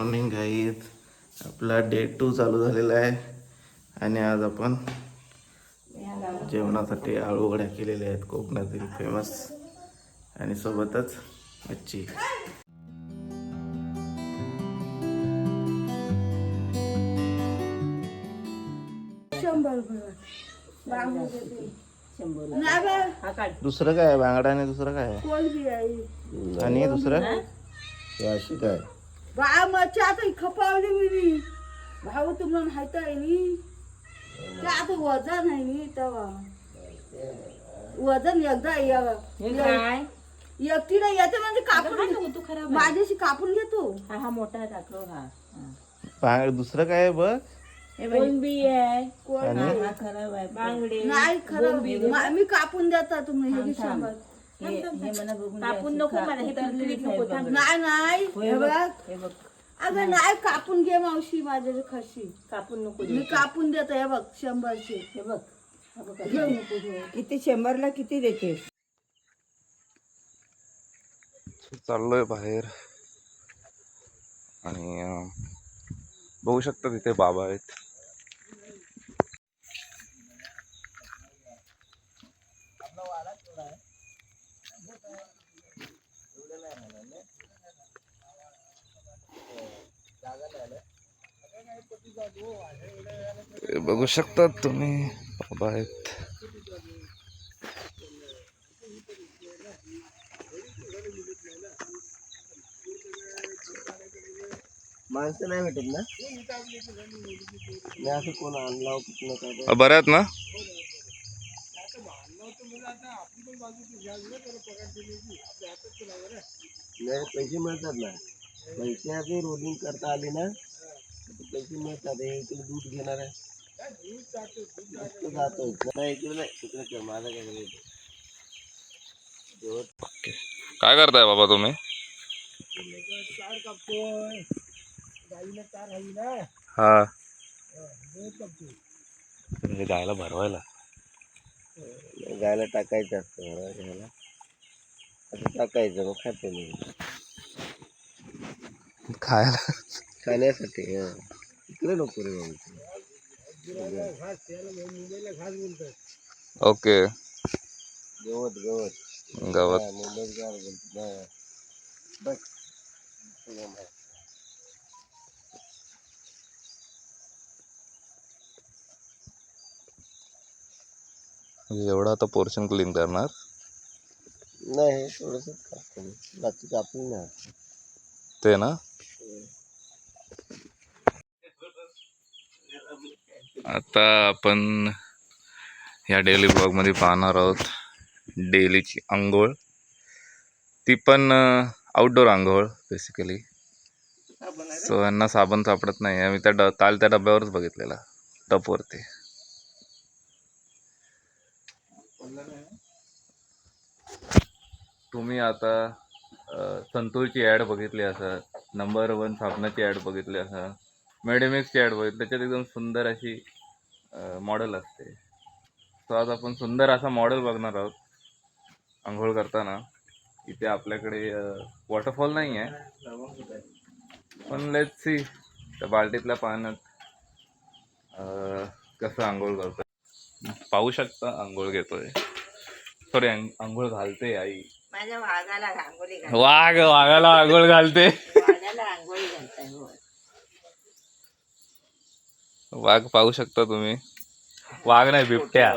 Morning गाईत आपला day two चालू झालेला आहे. आणि आज आपण जेवणासाठी आळू वड्या केलेल्या आहेत. कोकणातील फेमस आणि सोबतच मच्छी दुसरं काय? बांगडा आणि दुसरं काय आणि दुसरं? अशी काय? आता खपावली मी भाऊ तुम्हाला माहीत आहे नी ते आता वजन आहे नी तेव्हा वजन एकदा काय एकटीला येते म्हणजे कापून तू खराब माझ्याशी कापून घेतो हा हा मोठा दाखव हा दुसरं काय बघ कोणबी आहे कोण खराब आहे बांगडे नाही खरं मा- कापून देता तुम्ही हे शंभर हे हे मला बघून कापून नको मला हे नको थांब. नाही नाही. हे बघ हे बघ. अगं नाही. कापून घे मावशी माझ्या खशी. कापून नको मी कापून देतो हे बघ शंभरशे. हे बघ. हा बघ. घेऊ नको घेऊ. किती शंभरला किती देते चाललोय बाहेर. आणि अं, बघू शकता तिथे बाबा आहेत. बघू शकतात तुम्ही. बाबा आहेत. माणसं नाही भेटत ना? नाही असं कोण आणला कुठलं काय आहेत ना? पैसे मिळतात ना. पैसे रोलिंग करता आले ना दूध घेणार आहे मस्त जातो नाही इकडे नाही तिकडे कर माझं काय करायचं जेवत ओके काय करताय बाबा तुम्ही? हा. हे गायला भरवायला. गायला टाकायचं असतं मला घ्यायला. असं टाकायचं मग खाते मी खायला. खाण्यासाठी हं. इकडे नको रे बाबा. ओके. गवत गवत. गवत. मुंबईत एवढं आता पोर्शन क्लीन करणार? नाही थोडस बाकी कापून ते ना? आता आपण ह्या डेली ब्लॉगमध्ये पाहणार आहोत डेलीची आंघोळ. ती पण आउटडोर आंघोळ बेसिकली सो यांना साबण सापडत नाही. आम्ही त्या ड काल त्या डब्यावरच बघितलेला टपवरती. तुम्ही आता संतूरची ॲड बघितली असा नंबर वन साबणाची ॲड बघितली असा मेडिमिक्सची ॲड बघितली त्याच्यात एकदम सुंदर अशी मॉडेल असते. सो आज आपण सुंदर असा मॉडेल बघणार आहोत आंघोळ करताना. इथे आपल्याकडे वॉटरफॉल नाही आहे पण लेट सी त्या बाल्टीतल्या पाण्यात कसं आंघोळ करतोय. पाहू शकता आंघोळ घेतोय. सॉरी आंघोळ घालते आई. माझ्या वाघाला वाघ वाघाला आंघोळ घालते वाघाला रांगोळी घालताय हो वाघ पाहू शकता तुम्ही. वाघ नाही बिबट्या.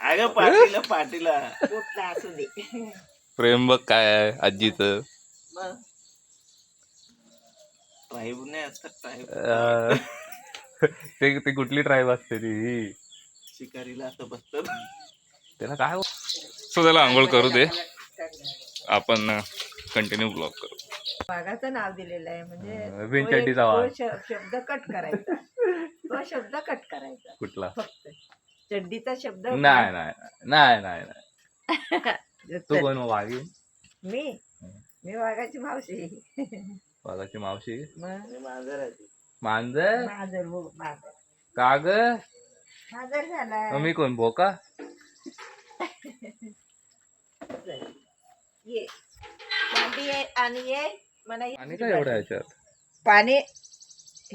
अगं पाटीला पाटीला. कुठला असू दे. प्रेम बघ काय आहे आजीचं. ट्राईब नाही असतात ट्राईब ते ती कुठली ट्राईब असते ती? शिकारीला असं बसतात. त्याला काय सो त्याला आंघोळ करू दे. आपण कंटिन्यू ब्लॉग करू. वाघाचं नाव दिलेलं आहे. म्हणजे एक- तो. श- शब्द कट करायचा. तो शब्द कट करायचा. कुठला? फक्त. चड्डीचा शब्द नाही नाही नाही नाही नाही. तू कोण मग वाघी? मी? मी वाघाची मावशी. वाघाची मावशी? मग मांजर मांजर? माजर हो माजर. का ग? माजर झाला मग मी कोण भोका? ये. आणि ये मला आणि काय एवढं ह्याच्यात पाणी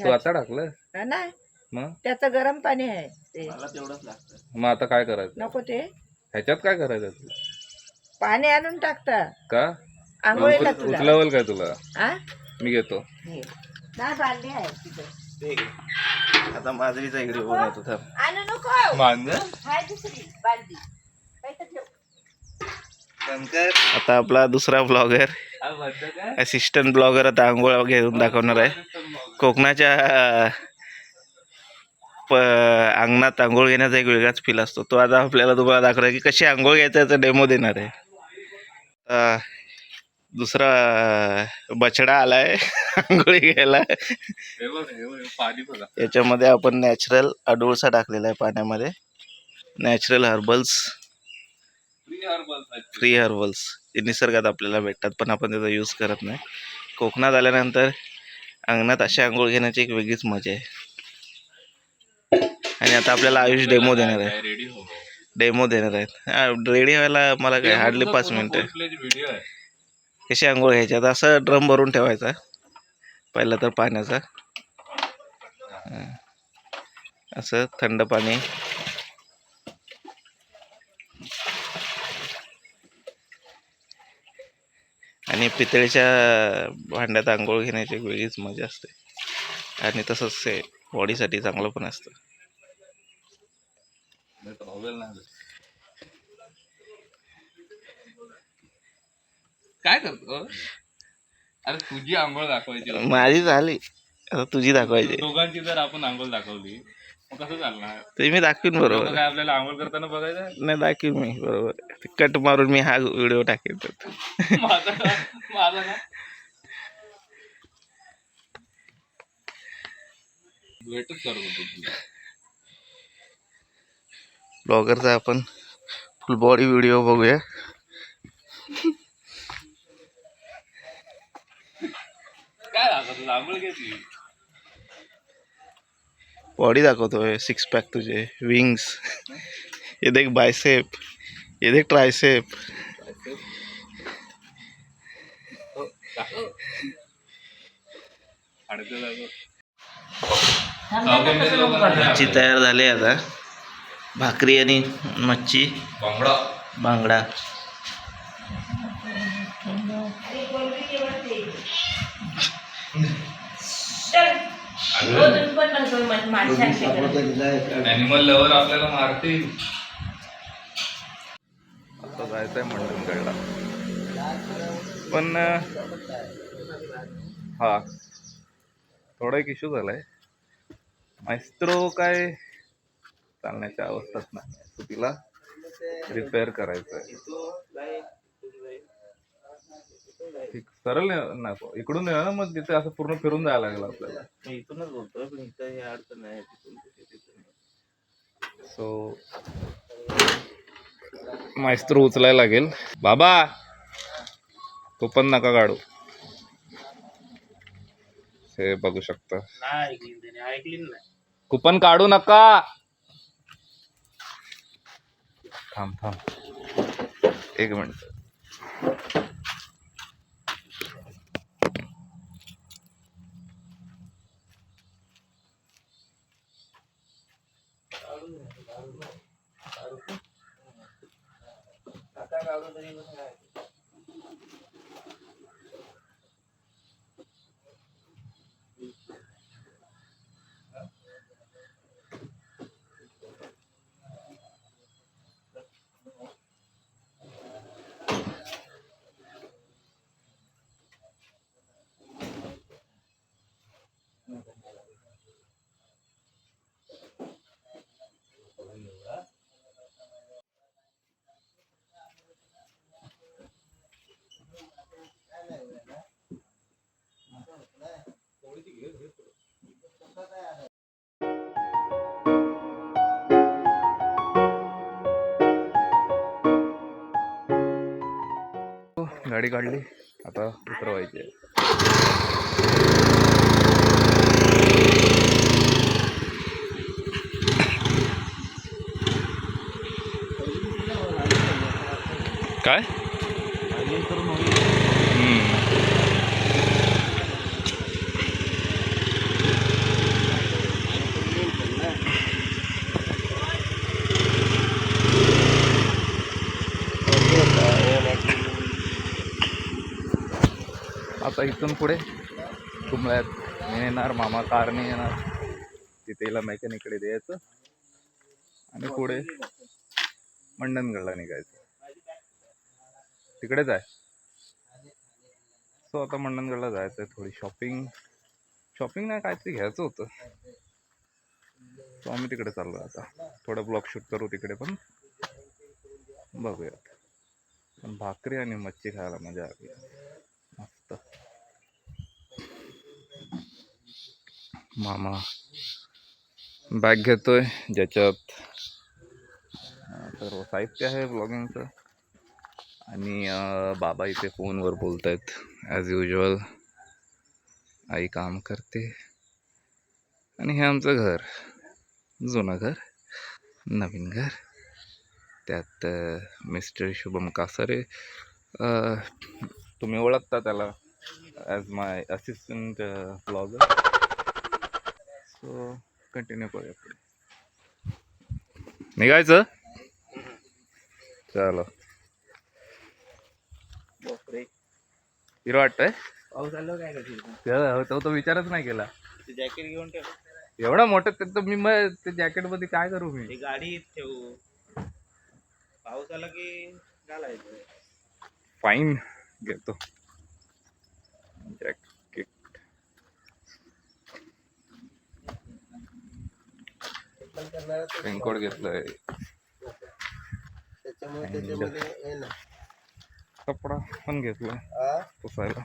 तू आता टाकलं हा ना. मग? त्याचं गरम पाणी आहे ते. मला तेवढंच लागतं. मग आता काय करायचं? नको ते. ह्याच्यात काय करायचं तू? पाणी आणून टाकता. का? आंघोळीला तुला. उचलावल काय तुला? हा मी घेतो. हे. आहे तिथं. आता माधुरीचा इकडे थांब. आणू नको. मांजर हाय दुसरी ठेव. आता आपला दुसरा ब्लॉगर असिस्टंट ब्लॉगर आता आंघोळ घेऊन दाखवणार आहे. कोकणाच्या प अंगणात आंघोळ घेण्याचा एक वेगळाच फील असतो. तो आता आपल्याला तुम्हाला दाखवणार की कशी आंघोळ घ्यायचं याचा डेमो देणार आहे. दुसरा बछडा बछडा आलाय आंघोळी घ्यायला. याच्यामध्ये आपण नॅचरल अडुळसा टाकलेला आहे पाण्यामध्ये. नॅचरल हर्बल्स फ्री हर्बल्स ते. निसर्गात आपल्याला भेटतात पण आपण त्याचा यूज करत नाही. कोकणात आल्यानंतर अंगणात अशी आंघोळ घेण्याची एक वेगळीच मजा आहे. आणि आता आपल्याला आयुष डेमो देणार आहे. रेडी हो. डेमो देणार आहेत. रेडी व्हायला मला काय हार्डली पाच मिनटं कशी आंघोळ घ्यायची? आता असं ड्रम भरून ठेवायचा. पहिला तर पाण्याचा. असं थंड पाणी. आणि पितळेच्या भांड्यात आंघोळ घेण्याची वेगळीच मजा असते. आणि तसंच ते बॉडीसाठी चांगलं पण असतं. काय करतो? अरे तुझी आंघोळ दाखवायची. माझी झाली. आता तुझी दाखवायची. दोघांची जर आपण आंघोळ दाखवली कसं चालणार? ते मी दाखवीन बरोबर. काय आपल्याला आंघोळ करताना बघायचं नाही दाखवीन मी बरोबर. कट मारून मी हा व्हिडिओ टाकेन त्यात. माझा माझा ना? वेटच करत होतो तुला ब्लॉगरचा आपण फुल बॉडी व्हिडिओ बघूया. काय आंघोळ घ्यायची बॉडी दाखवतोय सिक्स पॅक तुझे विंग्स ये देख बायसेप ये देख ट्रायसेप मच्छी तयार झाली आता. भाकरी आणि मच्छी. बांगडा. बांगडा ॲनिमल लवर आपल्याला मारतील. आता जायचंय मंडणगडला पण अं, हा. थोडा एक इश्यू झालाय. मायस्त्रो काय चालण्याच्या अवस्थाच नाही तो तिला रिपेअर करायचं आहे ठीक. सरळ ने- नको. इकडून ये ना मग तिथे असं पूर्ण फिरून जायला लागलं आपल्याला. मी इथूनच बोलतोय पण इथं हे अडचण आहे तिथून तिथे तिथून सो मास्तर उचलायला लागेल. बाबा तो पण नका काढू. हे बघू शकता. नाही ऐकली त्याने ऐकली नाही कुपन काढू नका. थांब थांब. एक मिनिट. Danilo Reais. गाडी काढली. आता उतरवायची आहे. काय? आता इथून पुढे कुंबळ्यात मी येणार मामा कारने येणार. तिथेला मेकॅनिकडे द्यायचं. आणि पुढे मंडनगडला निघायचं. तिकडेच आहे. सो आता मंडनगडला जायचं आहे थोडी शॉपिंग शॉपिंग नाही काहीतरी घ्यायचं होतं. सो आम्ही तिकडे चाललो आता. थोडं ब्लॉग शूट करू तिकडे पण. बघूयात. पण भाकरी आणि मच्छी खायला मजा आली. मस्त. मामा बॅग घेतोय ज्याच्यात सर्व साहित्य आहे ब्लॉगिंगचं आणि बाबा इथे फोनवर बोलत आहेत ॲज युजल आई काम करते. आणि हे आमचं घर. जुनं घर. नवीन घर. त्यात मिस्टर शुभम कासारे तुम्ही ओळखता त्याला as my assistant blogger so continue करूया पुढे. निघायचं? चलो. हिरो वाटतंय? त्याला तो तो विचारच नाही केला. जॅकेट घेऊन ठेव. एवढा मोठं ते तर मी मग ते जॅकेटमध्ये काय करू मी? ही गाडी ठेवू. पाऊस आला की घालायचं फाईन घेतो जॅकेट रेनकोट घेतलंय. त्याच्यामुळे त्याच्यामध्ये हे ना. कपडा पण घेतलाय? पुसायला.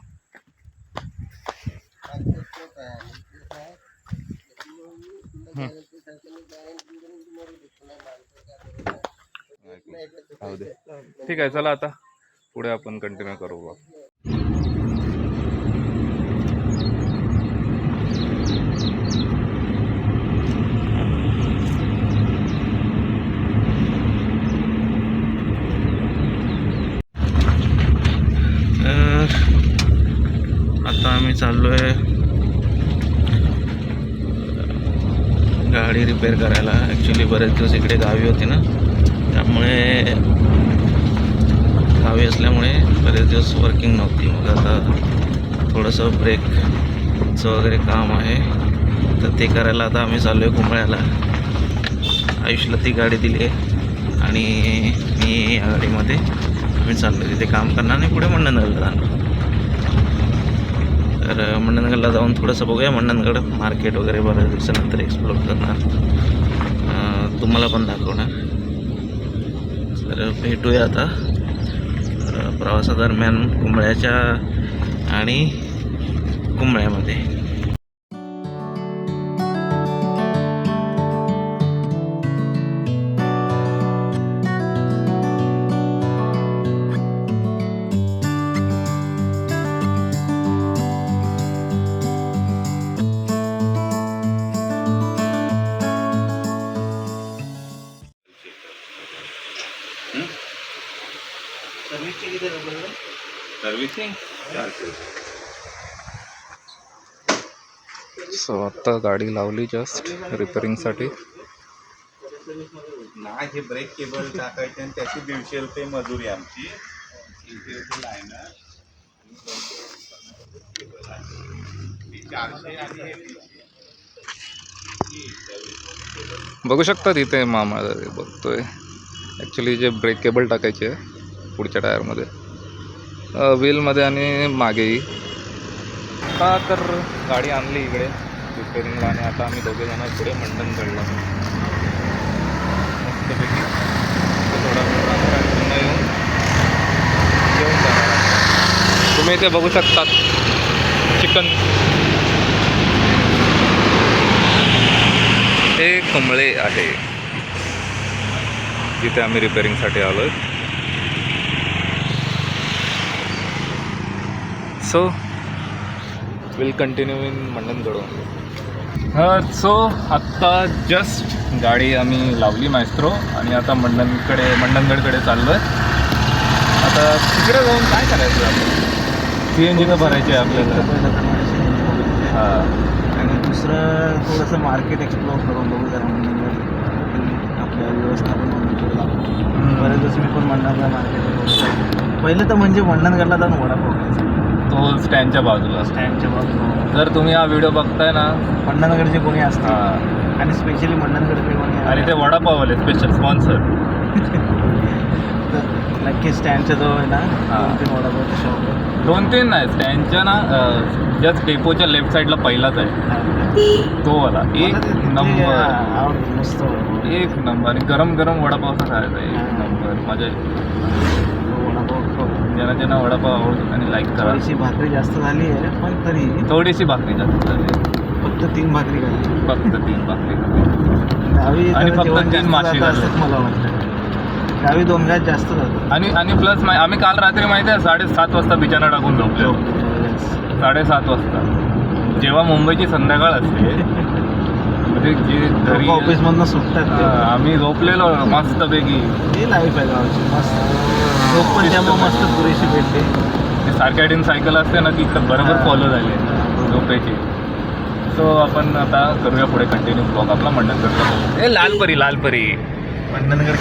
ठीक आहे चला आता. पुढे आपण कंटिन्यू करू बघ तर आता आम्ही चाललो आहे गाडी रिपेअर करायला. ॲक्च्युली बरेच दिवस इकडे गावी होती ना. त्यामुळे गावी असल्यामुळे बरेच दिवस वर्किंग नव्हती. मग आता थोडंसं ब्रेकचं वगैरे काम आहे. तर ते करायला आता आम्ही चाललो आहे कुंबळ्याला आयुषला ती गाडी दिली आहे आणि मी या गाडीमध्ये आम्ही चाललो तिथे काम करणार आणि पुढे मंडणगडला जाणार. तर मंडणगडला जाऊन थोडंसं बघूया. मंडणगड मार्केट वगैरे बऱ्याच दिवसानंतर एक्सप्लोर करणार. तुम्हाला पण दाखवणार. तर भेटूया आता. प्रवासादरम्यान कुंबळ्याच्या आणि कुंबळ्यामध्ये. आत्ता गाडी लावली जस्ट रिपेअरिंगसाठी नाही हे ब्रेक केबल टाकायचे आणि त्याची दीडशे रुपये मजुरी आमची. हे. बघू शकता तिथे मामा बघतोय. ॲक्च्युली जे ब्रेक केबल टाकायचे आहे पुढच्या टायरमध्ये व्हीलमध्ये आणि मागेही. आता तर गाडी आणली इकडे. स्टेरिंगला आणि आता आम्ही दोघे जण पुढे मंडणगडला मस्तपैकी. थोडा वेळ पुन्हा येऊन जेवून जाणार तुम्ही इथे बघू शकतात चिकन. हे कमळे आहे. जिथे आम्ही रिपेअरिंगसाठी आलो so will continue in Mandangad so आत्ता जस्ट गाडी आम्ही लावली मायस्त्रो आणि आता मंडणकडे मंडणगडकडे चाललो आहे आता तिकडे जाऊन काय करायचं आपण? सी एन जी भरायची आहे आपल्याला. हां. आणि दुसरं थोडंसं मार्केट एक्सप्लोर करून बघू जरा मंडणगड. आपल्या व्यवस्थापन बरेच दिवस मी पण मंडणगड मार्केट पहिलं तर म्हणजे मंडणगडला जाऊन वडापाव खायचा. तो स्टँडच्या बाजूला. स्टँडच्या बाजूला. जर तुम्ही हा व्हिडिओ बघताय ना मंडणगडचे कोणी असते हा, आणि स्पेशली मंडणगडचे कोणी आणि ते वडापावले स्पेशल स्पॉन्सर तर नक्की स्टँडच्या जवळ आहे ना हा. दोन तीन वडापावचे शॉप आहे. दोन तीन नाही स्टँडच्या ना जस्ट डेपोच्या लेफ्ट साईडला पहिलाच आहे. तो वाला एक मला ते- ते नंबर. आवडतं मस्त. एक नंबर. आणि गरम गरम वडापावचा खायचा एक. नंबर. मजा येते. ज्यांना ज्यांना वडापाव आवडतो त्यांनी लाईक करा. थोडीशी भाकरी जास्त झाली आहे पण तरी थोडीशी भाकरी जास्त झाली फक्त तीन भाकरी खाल्ली. फक्त तीन भाकरी. गावी आणि जरा फक्त जेवण तीन जास्त मासे जातं. असंच मला वाटतं. गावी दोन जास्त जातात. आणि आणि प्लस आम्ही काल रात्री माहिती आहे साडेसात वाजता बिछाना टाकून झोपलो. साडेसात वाजता. जेव्हा मुंबईची संध्याकाळ असते म्हणजे जे घरी ऑफिस मधनं सुटतात आम्ही झोपलेलो मस्तपैकी. ते लाईफ आहे गावची मस्त. झोप पण त्यामुळे मस्त पुरेशी भेटते ते सारख्या सायकल असते ना ती इकडं बरोबर. फॉलो झाली. आहे झोपेची. सो आपण आता करूया पुढे कंटिन्यू ब्लॉग आपला मंडन करतो ए लालपरी लालपरी. मंडणगड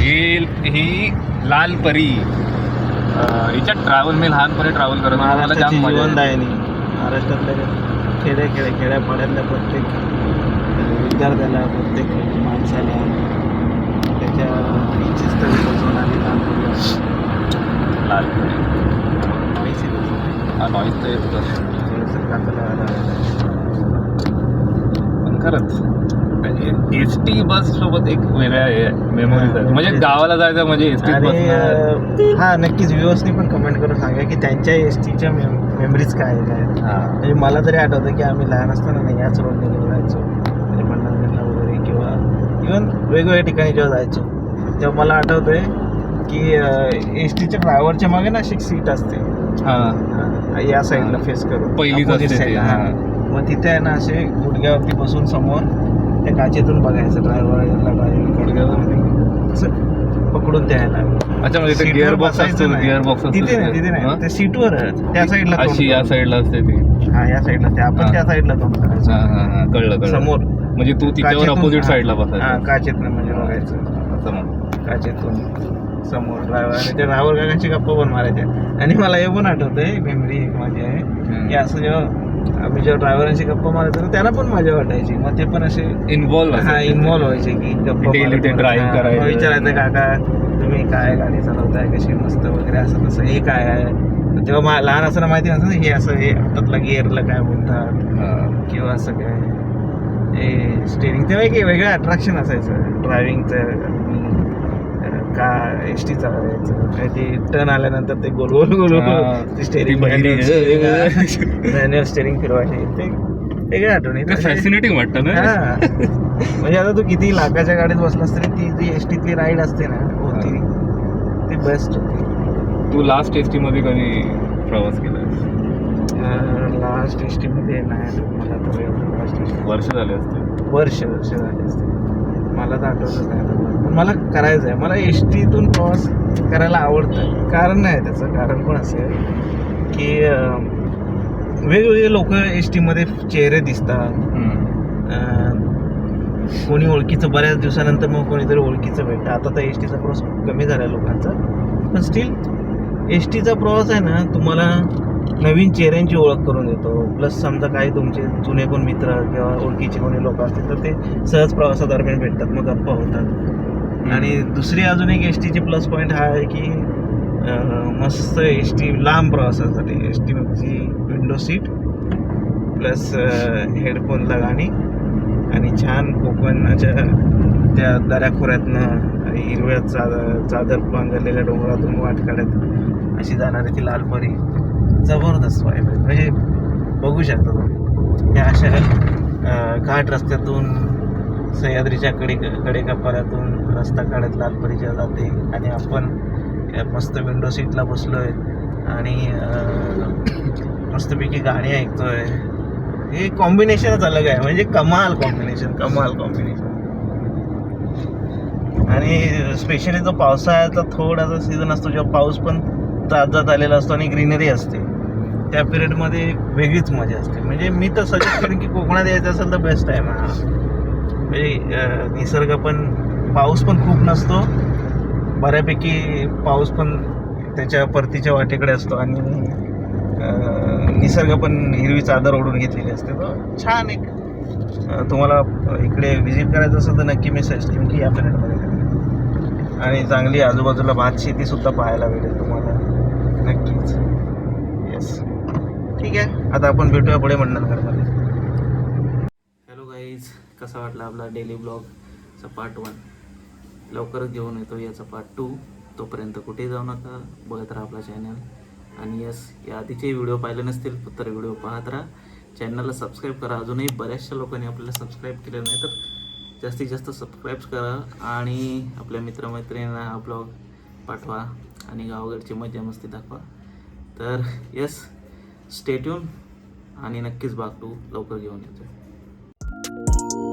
ही ही लाल परी अं, हिच्यात ट्रॅव्हल मी लहानपणी ट्रॅव्हल करत होतो. मला महाराष्ट्राची जाम मजा यायची. जीवनदायिनी महाराष्ट्रातल्या खेड्या खेड्या खेड्यापाड्यातल्या प्रत्येक विद्यार्थ्याला प्रत्येक माणसाला त्याच्या इच्छितस्थळी पोहोचवून आली लाल परी हा नॉईज तर येतच. थोडंसं पण खरंच एस टी बस सोबत एक वेगळ्या मेमोरीज म्हणजे गावाला जायचं म्हणजे एस टी आणि बस हा नक्कीच. व्ह्युअर्सनी पण कमेंट करून सांगा की त्यांच्या एस टीच्या मेमरीज काय काय म्हणजे मला तरी आठवतं की आम्ही लहान असताना नाही याच रोडने जायचो म्हणजे मंडणगडला वगैरे किंवा इवन वेगवेगळ्या ठिकाणी जेव्हा जायचो तेव्हा मला आठवतंय की एस टीच्या ड्रायव्हरच्या मागे ना अशी सीट असते. हा. या साईडला फेस करून. पहिलीच opposite असते ती, side ला, हा. हा. मग तिथे आहे ना असे गुडघ्यावरती बसून समोर त्या काचेतून बघायचं ड्रायव्हरला ड्रायव्हिंग असं पकडून द्यायला अच्छा म्हणजे गिअर बॉक्स असतो. गिअर बॉक्स तिथे नाही तिथे नाही. त्या सीटवर त्या साईडला अशी या. साईडला असते ती. हा या साईडला ते. आपण त्या साईडला तोंड करायचं कळलं कळलं. समोर. म्हणजे तू तिच्यावर काचेतून- अपोजिट. साईडला हा बसायचं. काचेतनं म्हणजे बघायचं. असं मग. काचेतून समोर ड्रायव्हर आणि त्या ड्रायव्हर काकांची गप्पा पण मारायच्या. आणि मला हे पण आठवतंय मेमरी एक माझी आहे. की असं जेव्हा आम्ही जेव्हा ड्रायव्हरांशी गप्पा मारायचो ना, त्यांना पण मजा वाटायची. मग ते पण असे इन्व्हॉल्व हा इन्व्हॉल्व व्हायचे की गप्पा Daily मारत ते मारत. drive हा, करायचं. मग विचारायचं काका तुम्ही काय गाडी चालवताय? कशी मस्त वगैरे असं तसं. हे काय आहे? तेव्हा मा- लहान असताना माहिती नसतं हे असं हे हातातला गिअरला काय म्हणतात किंवा असं काय? स्टेरिंग तेव्हा एक वेगळं अट्रॅक्शन असायचं. ड्रायव्हिंगचं का एस टी चालवायचं. काय ते टर्न आल्यानंतर ते गोल गोल गोल ते स्टेरिंग. मॅन्युअल स्टेरिंग फिरवायचे. ते वेगळ्या आठवणी फॅसिनेटिंग वाटतं ना. म्हणजे आता तू किती लाखाच्या गाडीत बसलास तरी ती जी एस टीतली राईड असते ना होती. ती बेस्ट होती. तू लास्ट एस टी मध्ये कधी प्रवास केला? लास्ट एस टीमध्ये नाही मला तर लास्ट एस वर्ष झाले असते वर्ष वर्ष झाले असते मला तर आठवतच नाही आता. पण मला करायचं आहे. मला एस टीतून प्रवास करायला आवडतं. कारण नाही त्याचं. कारण पण असं आहे की वेगवेगळे लोक एस टीमध्ये चेहरे दिसतात. कोणी ओळखीचं बऱ्याच दिवसानंतर मग कोणीतरी ओळखीचं भेटतं. आता तर एस टीचा प्रवास खूप कमी झाला आहे लोकांचा. पण स्टील एस टीचा प्रवास आहे ना तुम्हाला नवीन चेहऱ्यांची ओळख करून देतो. प्लस समजा काही तुमचे जुने कोण मित्र किंवा ओळखीचे कोणी लोक असतील तर ते सहज प्रवासादरम्यान भेटतात मग गप्पा होतात. आणि दुसरी अजून एक एस टीचे प्लस पॉईंट हा आहे की मस्त एस टी लांब प्रवासासाठी एस टीची विंडो सीट प्लस हेडफोनला गाणी आणि छान कोकणाच्या त्या दऱ्याखोऱ्यातनं हिरव्या चादर चादर पांघरलेल्या डोंगरातून वाट काढत अशी जाणारी ती लाल परी. जबरदस्त वाईब आहे. म्हणजे बघू शकता तुम्ही. या अशा घाट रस्त्यातून सह्याद्रीच्या कडे कडेकपाऱ्यातून रस्ता काढत लालपरीच्या जाते आणि आपण मस्त विंडो सीटला बसलो आहे आणि मस्तपैकी गाणी ऐकतोय. हे कॉम्बिनेशनच अलग आहे. म्हणजे कमाल कॉम्बिनेशन कमाल कॉम्बिनेशन आणि स्पेशली जो पावसाळ्याचा थोडासा सीझन असतो जेव्हा पाऊस पण जात आलेला असतो आणि ग्रीनरी असते. त्या पिरियडमध्ये एक वेगळीच मजा असते. म्हणजे मी तर सजेस्ट करेन की कोकणात यायचं असेल तर बेस्ट आहे म्हणजे निसर्ग पण पाऊस पण खूप नसतो. बऱ्यापैकी पाऊस पण त्याच्या परतीच्या वाटेकडे असतो आणि निसर्ग पण हिरवी चादर ओढून घेतलेली असते. तर छान एक तुम्हाला इकडे व्हिजिट करायचं असेल तर नक्की मी सजेस्ट करेन की या पिरियडमध्ये आणि चांगली आजूबाजूला भात शेतीसुद्धा पाहायला मिळेल तुम्हाला नक्कीच येस ठीक आहे. आता आपण भेटूया पुढे मंडणगडमध्ये हॅलो गाईज कसा वाटला आपला डेली ब्लॉगचा पार्ट वन लवकरच घेऊन येतो याचा पार्ट टू तोपर्यंत कुठे जाऊ नका बघत राहा आपला चॅनल आणि यस या आधीचे व्हिडिओ पाहिले नसतील तर व्हिडिओ पाहत राहा. चॅनलला सबस्क्राईब करा. अजूनही बऱ्याचशा लोकांनी आपल्याला सबस्क्राईब केलं नाही तर जास्तीत जास्त सबस्क्राईब करा. आणि आपल्या मित्रमैत्रिणींना हा ब्लॉग पाठवा. आणि गावाकडची मजा मस्ती दाखवा. तर यस स्टेट्यून आणि नक्कीच भाग टू लवकर घेऊन येतो